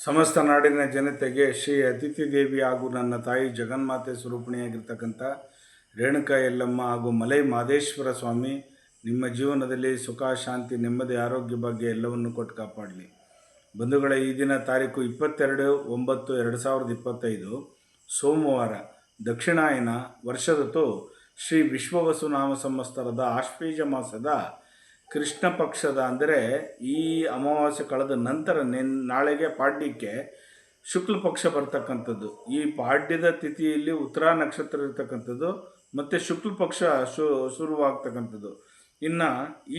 ಸಮಸ್ತ ನಾಡಿನ ಜನತೆಗೆ ಶ್ರೀ ಅತಿಥಿ ದೇವಿ ಹಾಗೂ ನನ್ನ ತಾಯಿ ಜಗನ್ಮಾತೆ ಸ್ವರೂಪಿಣಿಯಾಗಿರ್ತಕ್ಕಂಥ ರೇಣುಕಾ ಯಲ್ಲಮ್ಮ ಹಾಗೂ ಮಲೈ ಮಾದೇಶ್ವರ ಸ್ವಾಮಿ, ನಿಮ್ಮ ಜೀವನದಲ್ಲಿ ಸುಖ, ಶಾಂತಿ, ನೆಮ್ಮದಿ, ಆರೋಗ್ಯ ಬಗ್ಗೆ ಎಲ್ಲವನ್ನು ಕೊಟ್ಟು ಕಾಪಾಡಲಿ. ಬಂಧುಗಳ, ಈ ದಿನ ತಾರೀಕು ಇಪ್ಪತ್ತೆರಡು ಒಂಬತ್ತು ಎರಡು ಸಾವಿರದ ಇಪ್ಪತ್ತೈದು, ಸೋಮವಾರ, ದಕ್ಷಿಣಾಯನ ವರ್ಷದತ್ತು ಶ್ರೀ ವಿಶ್ವವಸುನಾಮ ಸಂವತ್ಸರದ ಆಶ್ವೀಜ ಮಾಸದ ಕೃಷ್ಣ ಪಕ್ಷದ ಅಂದರೆ ಈ ಅಮಾವಾಸ್ಯೆ ಕಳೆದ ನಂತರ ನಾಳೆಗೆ ಪಾಡ್ಯಕ್ಕೆ ಶುಕ್ಲ ಪಕ್ಷ ಬರ್ತಕ್ಕಂಥದ್ದು. ಈ ಪಾಡ್ಯದ ತಿಥಿಯಲ್ಲಿ ಉತ್ತರ ನಕ್ಷತ್ರ ಇರ್ತಕ್ಕಂಥದ್ದು ಮತ್ತು ಶುಕ್ಲ ಪಕ್ಷ ಶು, ಶುರುವಾಗ್ತಕ್ಕಂಥದ್ದು. ಇನ್ನು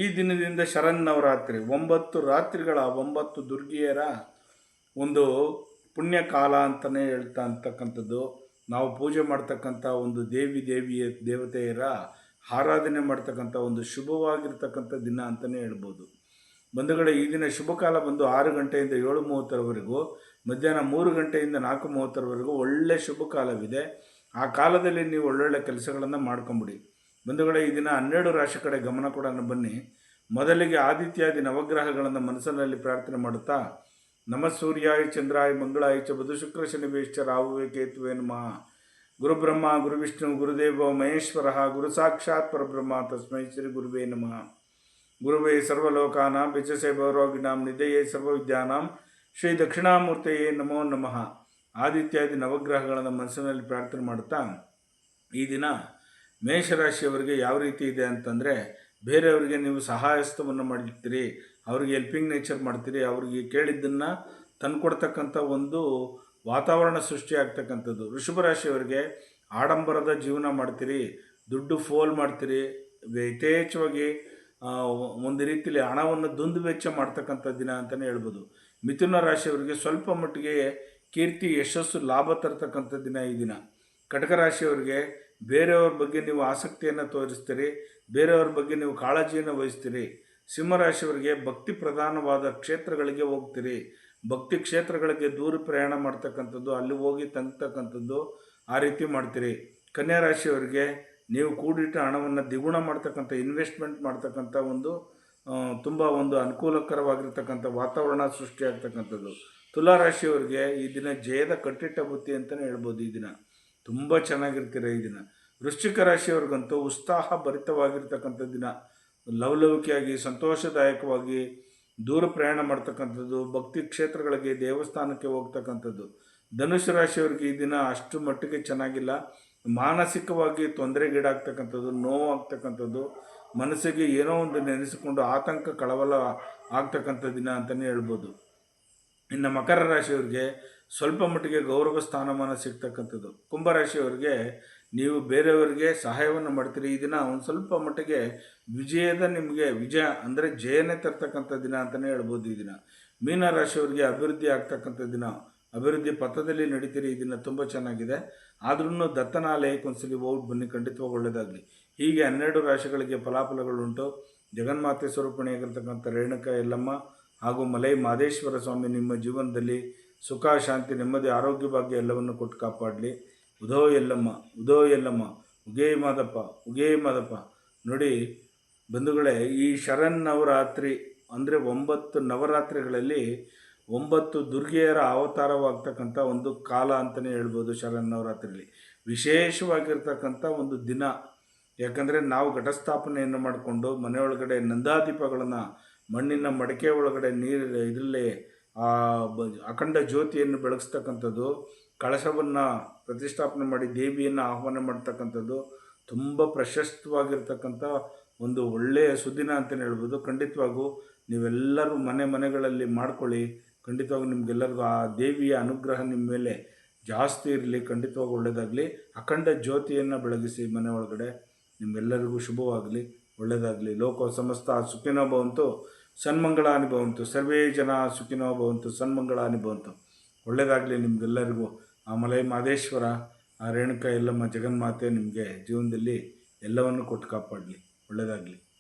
ಈ ದಿನದಿಂದ ಶರನ್ನವರಾತ್ರಿ ಒಂಬತ್ತು ರಾತ್ರಿಗಳ ಒಂಬತ್ತು ದುರ್ಗಿಯರ ಒಂದು ಪುಣ್ಯಕಾಲ ಅಂತಲೇ ಹೇಳ್ತಾ ಅಂತಕ್ಕಂಥದ್ದು. ನಾವು ಪೂಜೆ ಮಾಡ್ತಕ್ಕಂಥ ಒಂದು ದೇವಿ ದೇವಿಯ ದೇವತೆಯರ ಆರಾಧನೆ ಮಾಡ್ತಕ್ಕಂಥ ಒಂದು ಶುಭವಾಗಿರ್ತಕ್ಕಂಥ ದಿನ ಅಂತಲೇ ಹೇಳ್ಬೋದು. ಬಂಧುಗಳೇ ಈ ದಿನ ಶುಭಕಾಲ ಬಂದು ಆರು ಗಂಟೆಯಿಂದ ಏಳು ಮೂವತ್ತರವರೆಗೂ, ಮಧ್ಯಾಹ್ನ ಮೂರು ಗಂಟೆಯಿಂದ ನಾಲ್ಕು ಮೂವತ್ತರವರೆಗೂ ಒಳ್ಳೆ ಶುಭ ಕಾಲವಿದೆ ಆ ಕಾಲದಲ್ಲಿ ನೀವು ಒಳ್ಳೊಳ್ಳೆ ಕೆಲಸಗಳನ್ನು ಮಾಡ್ಕೊಂಬಿಡಿ. ಬಂಧುಗಳೇ, ಈ ದಿನ ಹನ್ನೆರಡು ರಾಶಿ ಕಡೆ ಗಮನ ಕೂಡ ಬನ್ನಿ. ಮೊದಲಿಗೆ ಆದಿತ್ಯಾದಿ ನವಗ್ರಹಗಳನ್ನು ಮನಸ್ಸಿನಲ್ಲಿ ಪ್ರಾರ್ಥನೆ ಮಾಡುತ್ತಾ, ನಮ ಸೂರ್ಯಾಯ ಚಂದ್ರಾಯ ಮಂಗಳಾಯ ಚ ಬುಧ ಶುಕ್ರ ಶನಿ ರಾಹುವೆ ರಾಹುವೇ ಕೇತುವೆ ನಮಃ. ಗುರುಬ್ರಹ್ಮ, ಗುರುವಿಷ್ಣು, ಗುರುದೇವ, ಮಹೇಶ್ವರ ಗುರು ಸಾಕ್ಷಾತ್ ಪರಬ್ರಹ್ಮ ತಸ್ಮೈ ಶ್ರೀ ಗುರುವೇ ನಮಃ. ಗುರುವೇ ಸರ್ವಲೋಕಾನಾಂ ಬಿಚಸೆ ಭೌರೋಗಿಣಾಂ ನಿಧಯೇ ಸರ್ವವಿದ್ಯಾನಾಂ ಶ್ರೀ ದಕ್ಷಿಣಾಮೂರ್ತಿಯೇ ನಮೋ ನಮಃ. ಆದಿತ್ಯಾದಿ ನವಗ್ರಹಗಳನ್ನು ಮನಸ್ಸಿನಲ್ಲಿ ಪ್ರಾರ್ಥನೆ ಮಾಡುತ್ತಾ, ಈ ದಿನ ಮೇಷರಾಶಿಯವರಿಗೆ ಯಾವ ರೀತಿ ಇದೆ ಅಂತಂದರೆ, ಬೇರೆಯವರಿಗೆ ನೀವು ಸಹಾಯಸ್ತವನ್ನು ಮಾಡಿರ್ತೀರಿ, ಅವರಿಗೆ ಹೆಲ್ಪಿಂಗ್ ನೇಚರ್ ಮಾಡ್ತೀರಿ, ಅವರಿಗೆ ಕೇಳಿದ್ದನ್ನು ತಂದುಕೊಡ್ತಕ್ಕಂಥ ಒಂದು ವಾತಾವರಣ ಸೃಷ್ಟಿಯಾಗ್ತಕ್ಕಂಥದ್ದು. ವೃಷಭ ರಾಶಿಯವರಿಗೆ ಆಡಂಬರದ ಜೀವನ ಮಾಡ್ತೀರಿ, ದುಡ್ಡು ಫೋಲ್ ಮಾಡ್ತೀರಿ, ಯಥೇಚ್ಛವಾಗಿ ಒಂದು ರೀತಿಯಲ್ಲಿ ಹಣವನ್ನು ದುಂದು ವೆಚ್ಚ ಮಾಡ್ತಕ್ಕಂಥ ದಿನ ಅಂತಲೇ ಹೇಳ್ಬೋದು. ಮಿಥುನ ರಾಶಿಯವರಿಗೆ ಸ್ವಲ್ಪ ಮಟ್ಟಿಗೆ ಕೀರ್ತಿ, ಯಶಸ್ಸು, ಲಾಭ ತರ್ತಕ್ಕಂಥ ದಿನ ಈ ದಿನ. ಕಟಕ ರಾಶಿಯವರಿಗೆ ಬೇರೆಯವ್ರ ಬಗ್ಗೆ ನೀವು ಆಸಕ್ತಿಯನ್ನು ತೋರಿಸ್ತೀರಿ, ಬೇರೆಯವ್ರ ಬಗ್ಗೆ ನೀವು ಕಾಳಜಿಯನ್ನು ವಹಿಸ್ತೀರಿ. ಸಿಂಹರಾಶಿಯವರಿಗೆ ಭಕ್ತಿ ಪ್ರಧಾನವಾದ ಕ್ಷೇತ್ರಗಳಿಗೆ ಹೋಗ್ತೀರಿ. ಭಕ್ತಿ ಕ್ಷೇತ್ರಗಳಿಗೆ ದೂರ ಪ್ರಯಾಣ ಮಾಡ್ತಕ್ಕಂಥದ್ದು, ಅಲ್ಲಿ ಹೋಗಿ ತಂಗ್ತಕ್ಕಂಥದ್ದು ಆ ರೀತಿ ಮಾಡ್ತೀರಿ. ಕನ್ಯಾ ರಾಶಿಯವರಿಗೆ ನೀವು ಕೂಡಿಟ್ಟ ಹಣವನ್ನು ದ್ವಿಗುಣ ಮಾಡ್ತಕ್ಕಂಥ ಇನ್ವೆಸ್ಟ್ಮೆಂಟ್ ಮಾಡ್ತಕ್ಕಂಥ ಒಂದು ತುಂಬ ಒಂದು ಅನುಕೂಲಕರವಾಗಿರ್ತಕ್ಕಂಥ ವಾತಾವರಣ ಸೃಷ್ಟಿಯಾಗ್ತಕ್ಕಂಥದ್ದು. ತುಲಾ ರಾಶಿಯವರಿಗೆ ಈ ದಿನ ಜಯದ ಕಟ್ಟಿಟ್ಟ ಬುತ್ತಿ ಅಂತಲೇ ಹೇಳ್ಬೋದು ಈ ದಿನ. ತುಂಬ ಚೆನ್ನಾಗಿರ್ತೀರ ಈ ದಿನ. ವೃಶ್ಚಿಕ ರಾಶಿಯವ್ರಿಗಂತೂ ಉತ್ಸಾಹ ಭರಿತವಾಗಿರ್ತಕ್ಕಂಥ ದಿನ. ಲವಲವಿಕೆಯಾಗಿ, ಸಂತೋಷದಾಯಕವಾಗಿ ದೂರ ಪ್ರಯಾಣ ಮಾಡ್ತಕ್ಕಂಥದ್ದು, ಭಕ್ತಿ ಕ್ಷೇತ್ರಗಳಿಗೆ ದೇವಸ್ಥಾನಕ್ಕೆ ಹೋಗ್ತಕ್ಕಂಥದ್ದು. ಧನುಷ್ ರಾಶಿಯವರಿಗೆ ಈ ದಿನ ಅಷ್ಟು ಮಟ್ಟಿಗೆ ಚೆನ್ನಾಗಿಲ್ಲ. ಮಾನಸಿಕವಾಗಿ ತೊಂದರೆಗೀಡಾಗ್ತಕ್ಕಂಥದ್ದು, ನೋವಾಗ್ತಕ್ಕಂಥದ್ದು, ಮನಸ್ಸಿಗೆ ಏನೋ ಒಂದು ನೆನೆಸಿಕೊಂಡು ಆತಂಕ, ಕಳವಳ ಆಗ್ತಕ್ಕಂಥ ದಿನ ಅಂತಲೇ ಹೇಳ್ಬೋದು. ಇನ್ನು ಮಕರ ರಾಶಿಯವರಿಗೆ ಸ್ವಲ್ಪ ಮಟ್ಟಿಗೆ ಗೌರವ, ಸ್ಥಾನಮಾನ ಸಿಗ್ತಕ್ಕಂಥದ್ದು. ಕುಂಭರಾಶಿಯವರಿಗೆ ನೀವು ಬೇರೆಯವರಿಗೆ ಸಹಾಯವನ್ನು ಮಾಡ್ತೀರಿ. ಈ ದಿನ ಒಂದು ಸ್ವಲ್ಪ ಮಟ್ಟಿಗೆ ವಿಜಯದ ನಿಮಗೆ ವಿಜಯ ಅಂದರೆ ಜಯನೇ ತರ್ತಕ್ಕಂಥ ದಿನ ಅಂತಲೇ ಹೇಳ್ಬೋದು ಈ ದಿನ. ಮೀನ ರಾಶಿಯವರಿಗೆ ಅಭಿವೃದ್ಧಿ ಆಗ್ತಕ್ಕಂಥ ದಿನ. ಅಭಿವೃದ್ಧಿ ಪಥದಲ್ಲಿ ನಡೀತೀರಿ. ಈ ದಿನ ತುಂಬ ಚೆನ್ನಾಗಿದೆ. ಆದ್ರೂ ದತ್ತನಾಲಯಕ್ಕೆ ಒಂದ್ಸಲಿ ಹೋಗಿ ಬನ್ನಿ. ಖಂಡಿತವಾಗಿ ಒಳ್ಳೆಯದಾಗಲಿ ಹೀಗೆ ಹನ್ನೆರಡು ರಾಶಿಗಳಿಗೆ ಫಲಾಫಲಗಳುಂಟು. ಜಗನ್ಮಾತೆ ಸ್ವರೂಪಣಿಯಾಗಿರ್ತಕ್ಕಂಥ ರೇಣುಕ, ಯಲ್ಲಮ್ಮ ಹಾಗೂ ಮಲೈ ಮಾದೇಶ್ವರ ಸ್ವಾಮಿ ನಿಮ್ಮ ಜೀವನದಲ್ಲಿ ಸುಖ, ಶಾಂತಿ, ನೆಮ್ಮದಿ ಆರೋಗ್ಯ ಭಾಗ್ಯ ಎಲ್ಲವನ್ನು ಕೊಟ್ಟು ಕಾಪಾಡಲಿ. ಉದೋ ಎಲ್ಲಮ್ಮ ಉದೋ ಎಲ್ಲಮ್ಮ, ಉಗೇ ಮಾದಪ್ಪ ಉಗೇ ಮಾದಪ್ಪ. ನೋಡಿ, ಬಂಧುಗಳೇ, ಈ ಶರನ್ನವರಾತ್ರಿ ಅಂದರೆ ಒಂಬತ್ತು ನವರಾತ್ರಿಗಳಲ್ಲಿ ಒಂಬತ್ತು ದುರ್ಗೆಯರ ಅವತಾರವಾಗ್ತಕ್ಕಂಥ ಒಂದು ಕಾಲ ಅಂತಲೇ ಹೇಳ್ಬೋದು ಶರನ್ನವರಾತ್ರಿಯಲ್ಲಿ ವಿಶೇಷವಾಗಿರ್ತಕ್ಕಂಥ ಒಂದು ದಿನ. ಯಾಕಂದರೆ ನಾವು ಘಟಸ್ಥಾಪನೆಯನ್ನು ಮಾಡಿಕೊಂಡು ಮನೆಯೊಳಗಡೆ ನಂದಾದೀಪಗಳನ್ನು, ಮಣ್ಣಿನ ಮಡಕೆ ಒಳಗಡೆ ನೀರು ಇದರಲ್ಲಿ ಆ ಅಖಂಡ ಜ್ಯೋತಿಯನ್ನು ಬೆಳಗಿಸ್ತಕ್ಕಂಥದ್ದು ಕಳಶವನ್ನು ಪ್ರತಿಷ್ಠಾಪನೆ ಮಾಡಿ ದೇವಿಯನ್ನು ಆಹ್ವಾನ ಮಾಡ್ತಕ್ಕಂಥದ್ದು ತುಂಬ ಪ್ರಶಸ್ತವಾಗಿರ್ತಕ್ಕಂಥ ಒಂದು ಒಳ್ಳೆಯ ಸುದಿನ ಅಂತಲೇ ಹೇಳ್ಬೋದು. ಖಂಡಿತವಾಗೂ ನೀವೆಲ್ಲರೂ ಮನೆ ಮನೆಗಳಲ್ಲಿ ಮಾಡ್ಕೊಳ್ಳಿ. ಖಂಡಿತವಾಗೂ ನಿಮಗೆಲ್ಲರಿಗೂ ಆ ದೇವಿಯ ಅನುಗ್ರಹ ನಿಮ್ಮ ಮೇಲೆ ಜಾಸ್ತಿ ಇರಲಿ. ಖಂಡಿತವಾಗೂ ಒಳ್ಳೆಯದಾಗಲಿ ಅಖಂಡ ಜ್ಯೋತಿಯನ್ನು ಬೆಳಗಿಸಿ ಮನೆ ಒಳಗಡೆ ನಿಮಗೆಲ್ಲರಿಗೂ ಶುಭವಾಗಲಿ. ಒಳ್ಳೆಯದಾಗಲಿ ಲೋಕ ಸಮಸ್ತ ಸುಖಿನೋ ಭವಂತು. ಸನ್ಮಂಗಳ ಅನುಭವಂತು. ಸರ್ವೇ ಜನ ಸುಖಿನೋ ಭವಂತು. ಸನ್ಮಂಗಳ ಅನುಭವಂತು. ಒಳ್ಳೆಯದಾಗಲಿ ನಿಮಗೆಲ್ಲರಿಗೂ. ಮಲೈ ಮಾದೇಶ್ವರ ರೇಣುಕಾ ಎಲ್ಲಮ್ಮ ಜಗನ್ಮಾತೆ ನಿಮಗೆ ಜೀವನದಲ್ಲಿ ಎಲ್ಲವನ್ನು ಕೊಟ್ಟು ಕಾಪಾಡಲಿ. ಒಳ್ಳೆಯದಾಗಲಿ